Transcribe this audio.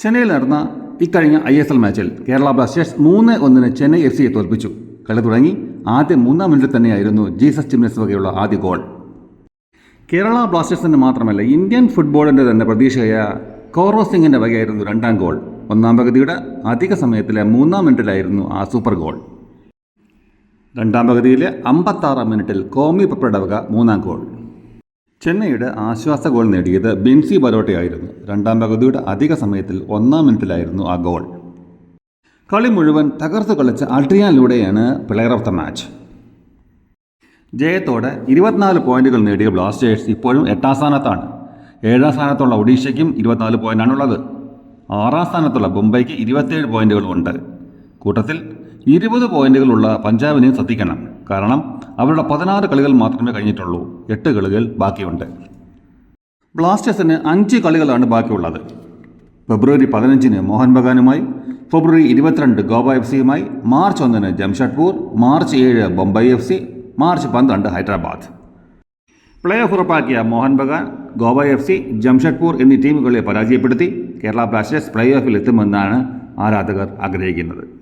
ചെന്നൈയിൽ നടന്ന ഇക്കഴിഞ്ഞ ഐ എസ് എൽ മാച്ചിൽ കേരള ബ്ലാസ്റ്റേഴ്സ് മൂന്ന് ഒന്നിന് ചെന്നൈ എഫ് സിയെ തോൽപ്പിച്ചു. കളി തുടങ്ങി ആദ്യ മൂന്നാം മിനിറ്റിൽ തന്നെയായിരുന്നു ജീസസ് ചിമ്നസ് വകയുള്ള ആദ്യ ഗോൾ. കേരള ബ്ലാസ്റ്റേഴ്സിന് മാത്രമല്ല ഇന്ത്യൻ ഫുട്ബോളിന്റെ തന്നെ പ്രതീക്ഷയായ കോറോ സിംഗിന്റെ വകയായിരുന്നു രണ്ടാം ഗോൾ. ഒന്നാം പകുതിയുടെ അധിക സമയത്തിലെ മൂന്നാം മിനിറ്റിലായിരുന്നു ആ സൂപ്പർ ഗോൾ രണ്ടാം പകുതിയിലെ അമ്പത്താറാം മിനിറ്റിൽ കോമി പപ്പയുടെ വക മൂന്നാം ഗോൾ ചെന്നൈയുടെ ആശ്വാസ ഗോൾ നേടിയത് ബിൻസി ബലോട്ടയായിരുന്നു രണ്ടാം പകുതിയുടെ അധിക സമയത്തിൽ ഒന്നാം മിനിറ്റിലായിരുന്നു ആ ഗോൾ. കളി മുഴുവൻ തകർത്ത് കളിച്ച അഡ്രിയാനിലൂടെയാണ് പ്ലെയർ ഓഫ് ദ മാച്ച്. ജയത്തോടെ ഇരുപത്തിനാല് പോയിന്റുകൾ നേടിയ ബ്ലാസ്റ്റേഴ്സ് ഇപ്പോഴും എട്ടാം സ്ഥാനത്താണ്. ഏഴാം സ്ഥാനത്തുള്ള ഒഡീഷയ്ക്കും ഇരുപത്തിനാല് പോയിന്റാണുള്ളത്. ആറാം സ്ഥാനത്തുള്ള മുംബൈക്ക് ഇരുപത്തേഴ് പോയിന്റുകളുണ്ട് കൂട്ടത്തിൽ ഇരുപത് പോയിന്റുകളുള്ള പഞ്ചാബിനെയും ശ്രദ്ധിക്കണം. കാരണം അവരുടെ പതിനാറ് കളികൾ മാത്രമേ കഴിഞ്ഞിട്ടുള്ളൂ. എട്ട് കളികൾ ബാക്കിയുണ്ട്. ബ്ലാസ്റ്റേഴ്സിന് അഞ്ച് കളികളാണ് ബാക്കിയുള്ളത്. ഫെബ്രുവരി പതിനഞ്ചിന് മോഹൻ ബഗാനുമായി ഫെബ്രുവരി ഇരുപത്തിരണ്ട് ഗോവ എഫ് സിയുമായി മാർച്ച് ഒന്നിന് ജംഷഡ്പൂർ മാർച്ച് ഏഴ് ബൊംബൈ എഫ് സി മാർച്ച് പന്ത്രണ്ട് ഹൈദരാബാദ്. പ്ലേ ഓഫ് ഉറപ്പാക്കിയ മോഹൻ ബഗാൻ ഗോവ എഫ് സി ജംഷഡ്പൂർ എന്നീ ടീമുകളെ പരാജയപ്പെടുത്തി കേരള ബ്ലാസ്റ്റേഴ്സ് പ്ലേ ഓഫിൽ എത്തുമെന്നാണ് ആരാധകർ ആഗ്രഹിക്കുന്നത്.